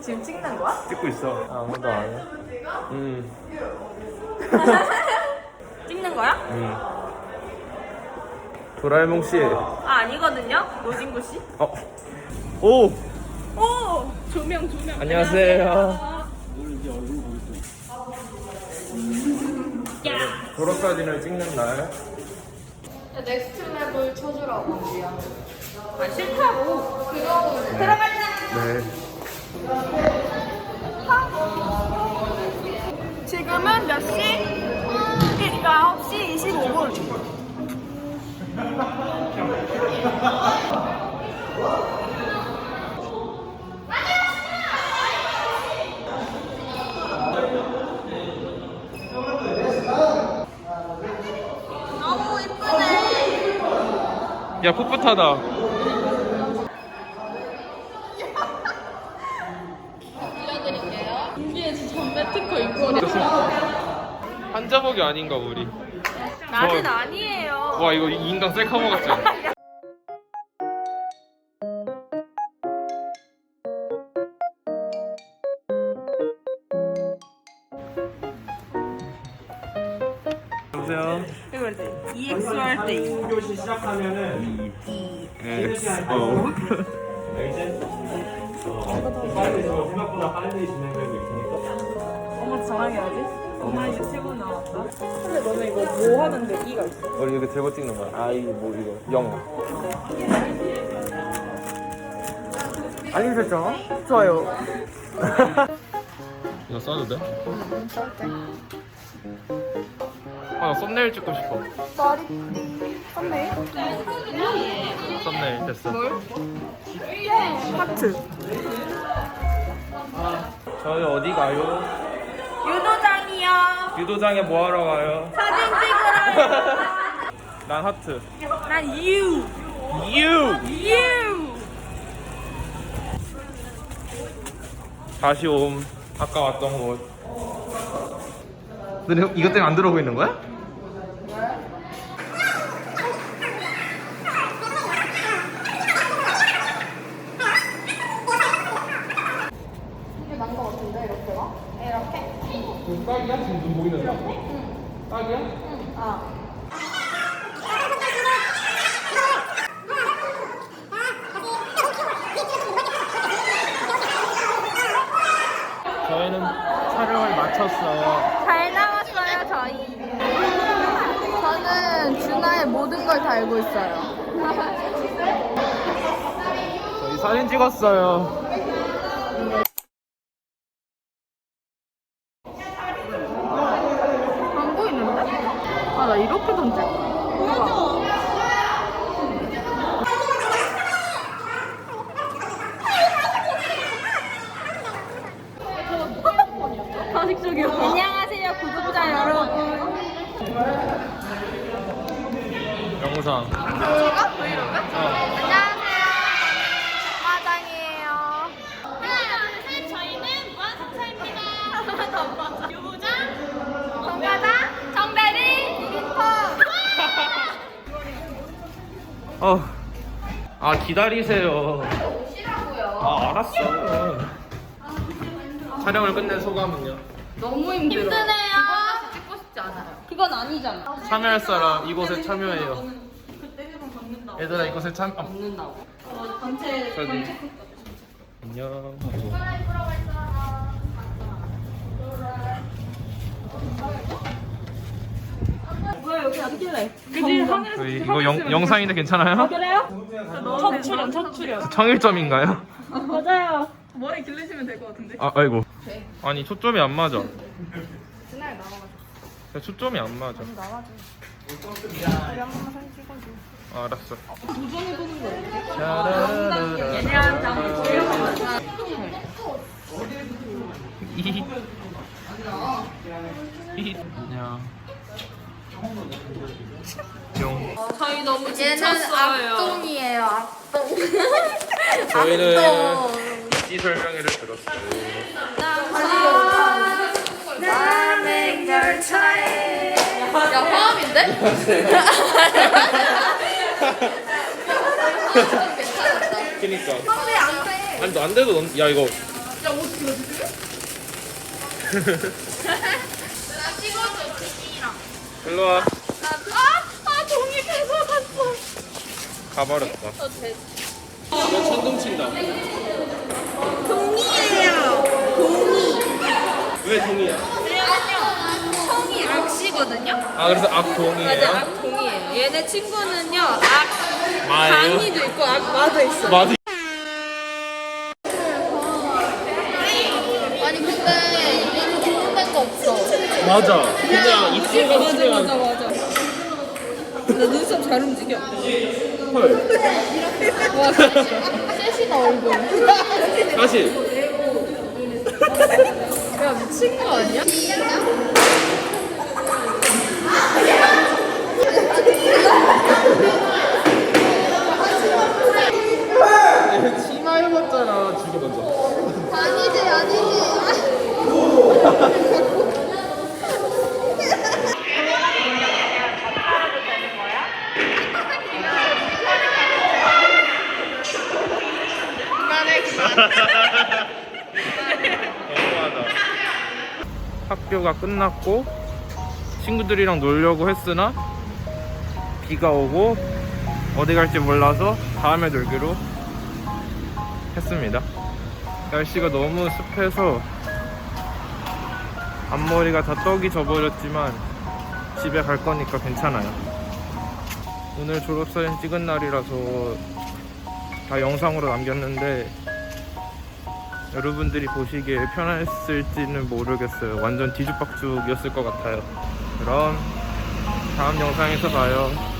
지금 찍는 거야? 찍고 있어. 아무도 안 해. 음. 찍는 거야? 음. 도라에몽 씨. 아 아니거든요. 노진구 씨. 어. 오. 오 조명 조명. 안녕하세요. 야. 졸업 사진을 찍는 날. 넥스트 랩을 쳐주라고 미안. 아 싫다고. 그거는 네. 지금은 몇 시? 9시 25분. 너무 이쁘네. 야 풋풋하다. 알려드릴게요. 준비해서 전매 특허 입고 한자복이 아닌가 우리. 나는 저- 아니에요. 와 이거 이 인간 셀카 먹었지. 여 보세요. 이거 이제 EX 할 때. 이. 교시 시작하면은 X O. 빨리 저 생각보다 빨리 진행되고 있으니까. 엄마 자랑해야지. 엄마 유튜브 나왔다. 근데 너네 이거 뭐 하는데 이가 있어? 우리 이렇게 들고 찍는 거야. 아 이거 뭐 이거 영. 알림 설정. 좋아요. 이거 써도 돼? 아, 나 썸네일 찍고 싶어. 선배. 썸네일 됐어. 하트. 저희 어디 가요? 유도장이요. 유도장에 뭐 하러 가요? 사진 찍으러요. 난 하트. 난 유. 유! 유. 다시 옴. 아까 왔던 곳. 근데 이것 때문에 안 들어오고 있는 거야? 이게 난 거 같은데 이렇게가? 이렇게? 딱이야? 지금 눈 보이는데? 응. 딱이야? 아. 저희는 마쳤어요. 잘 나왔어요 저희. 저는 준하의 모든 걸 다 알고 있어요. 저희 사진 찍었어요. 안 보이는데? 아 나 이렇게 거야. 가식적이야. 안녕하세요 구독자 여러분. 영상. 안녕하세요. 화장이에요. 하나, 둘, 셋. 저희는 무한상사입니다. 유부장, 정가장 정대리 디기터. 어. 아 기다리세요. 아 알았어요. 촬영을 끝낸 소감은요? 너무 힘들어. 힘드네요. 다시 찍고 싶지 않아요. 그 건 아니잖아. 참여할 사람 이곳에 참여해요. 얘들아 이곳에 참. 아, 먹는다고. 저기. 안녕. 뭐야 여기 앉길래? 그지 하늘. 저희 이거 영, 영상인데 괜찮아요? 그래요? 첫 출연 첫 출연. 청일점인가요? 맞아요. 머리 길르시면 될 것 같은데. 아 아이고. 아니 초점이 안 맞아. 야, 초점이 안 맞아. 아, 알았어. 샤라라라. 얘네한 장 보여주면서. 이. 이. 안녕. 뿅. 저희 너무 얘는 지쳤어요. 악동이에요. 악동. 저희는 이 설명회를 들었어요. 나야 화음인데? 괜찮았다. 그니까. 선배 안 돼. 아니, 너안 돼도 넌, 야, 이거. 야 어떻게 어떻게? 나 찍어줘 종이랑. 일로 와. 아아 종이 뺏어갔어. 가버렸다. 너 천둥 친다. 종이에요. 종이. 왜 종이야? 악시거든요. 아, 그래서 악동이에요? 악동이에요. 얘네 친구는요. 악 마예요? 강이도 있고 악마도 있어. 맞아. 아니 근데 얘는 구분된 거 없어. 맞아. 그냥 입술과 수면. 맞아. 나 눈썹 잘 움직여. 헐. 와 셋이나 얼굴. 다시. 야 미친 거 아니야? 치마 입었잖아. 죽여 던져. 아니지 아니지. 너무하다. 학교가 끝났고 친구들이랑 놀려고 했으나 비가 오고 어디 갈지 몰라서 다음에 놀기로 했습니다. 날씨가 너무 습해서 앞머리가 다 떡이 져버렸지만 집에 갈 거니까 괜찮아요. 오늘 졸업사진 찍은 날이라서 다 영상으로 남겼는데 여러분들이 보시기에 편했을지는 모르겠어요. 완전 뒤죽박죽이었을 것 같아요. 그럼 다음 영상에서 봐요.